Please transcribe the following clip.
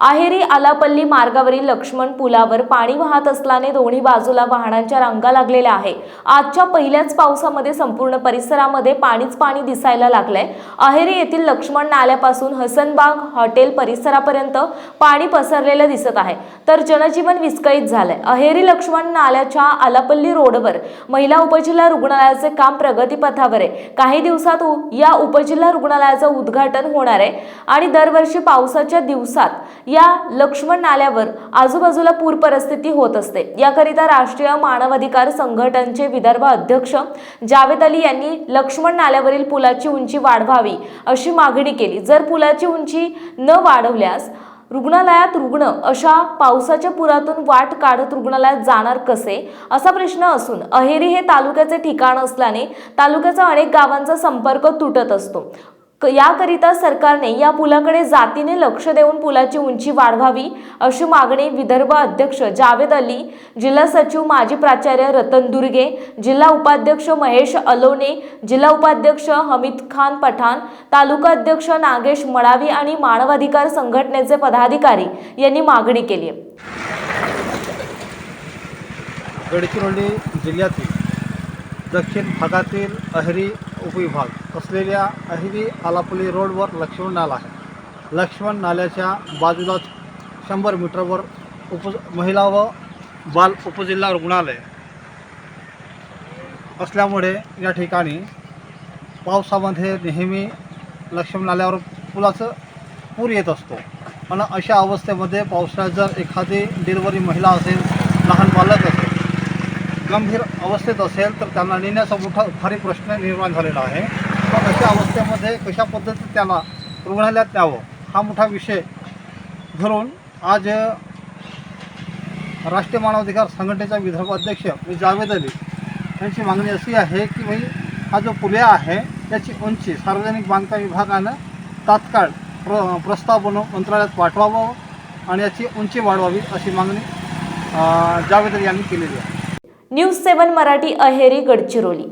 आहेरी आलापल्ली मार्गावरील लक्ष्मण पुलावर पाणी वाहत असल्याने दोन्ही बाजूला वाहनांच्या रांगा लागलेल्या आहे. आजच्या पहिल्याच पावसामध्ये संपूर्ण परिसरामध्ये पाणीच पाणी दिसायला लागलंय. आहेरी येथील लक्ष्मण नाल्यापासून हसनबाग हॉटेल परिसरापर्यंत पाणी पसरलेलं दिसत आहे. तर जनजीवन विस्कळीत झालंय. अहेरी लक्ष्मण नाल्याच्या आलापल्ली रोडवर महिला उपजिल्हा रुग्णालयाचे काम प्रगतीपथावर आहे. काही दिवसात उ- या उपजिल्हा रुग्णालयाचं उद्घाटन होणार आहे आणि दरवर्षी पावसाच्या दिवसात या लक्ष्मण नाल्यावर आजूबाजूला पूर परिस्थिती होत असते. याकरिता राष्ट्रीय मानवाधिकार संघटनचे विदर्भ अध्यक्ष जावेद अली यांनी लक्ष्मण नाल्यावरील पुलाची उंची वाढवावी अशी मागणी केली. जर पुलाची उंची न वाढवल्यास रुग्णालयात रुग्ण अशा पावसाच्या पुरातून वाट काढत रुग्णालयात जाणार कसे? असा प्रश्न असून अहेरी हे तालुक्याचे ठिकाण असल्याने तालुक्याचा अनेक गावांचा संपर्क तुटत असतो. याकरिता सरकारने या पुलाकडे जातीने लक्ष देऊन पुलाची उंची वाढवावी अशी मागणी विदर्भ अध्यक्ष जावेद अली जिल्हा सचिव माजी प्राचार्य रतन दुर्गे जिल्हा उपाध्यक्ष महेश अलोने जिल्हा उपाध्यक्ष हमीद खान पठाण तालुका अध्यक्ष नागेश मळावी आणि मानवाधिकार संघटनेचे पदाधिकारी यांनी मागणी केली आहे. गडचिरोली जिल्ह्यातील दक्षिण भागातील अहरी उपविभाग असलेल्या अहिरी आलापली रोडवर लक्ष्मण नाला आहे. लक्ष्मण नाल्याच्या बाजूलाच शंभर मीटरवर उप महिला व बाल उपजिल्हा रुग्णालय असल्यामुळे या ठिकाणी पावसामध्ये नेहमी लक्ष्मण नाल्यावर पुलाचं पूर येत असतो. आणि अशा अवस्थेमध्ये पावसाळ्यात जर एखादी डिलिव्हरी महिला असेल लहान बालक असेल गंभीर अवस्थेत असेल तर त्यांना नेण्याचा मोठा भारी प्रश्न निर्माण झालेला आहे. मग अशा अवस्थेमध्ये कशा पद्धतीत त्यांना रुग्णालयात न्यावं हा मोठा विषय धरून आज राष्ट्रीय मानवाधिकार संघटनेचा विदर्भ अध्यक्ष मी जावेद अली यांची मागणी अशी आहे की भाई हा जो पुल्या आहे त्याची उंची सार्वजनिक बांधकाम विभागानं तात्काळ प्र प्रस्ताव बनवून मंत्रालयात पाठवावं आणि याची उंची वाढवावी अशी मागणी जावेद अली यांनी केलेली आहे. News seven Marathi Aheri Gadchiroli.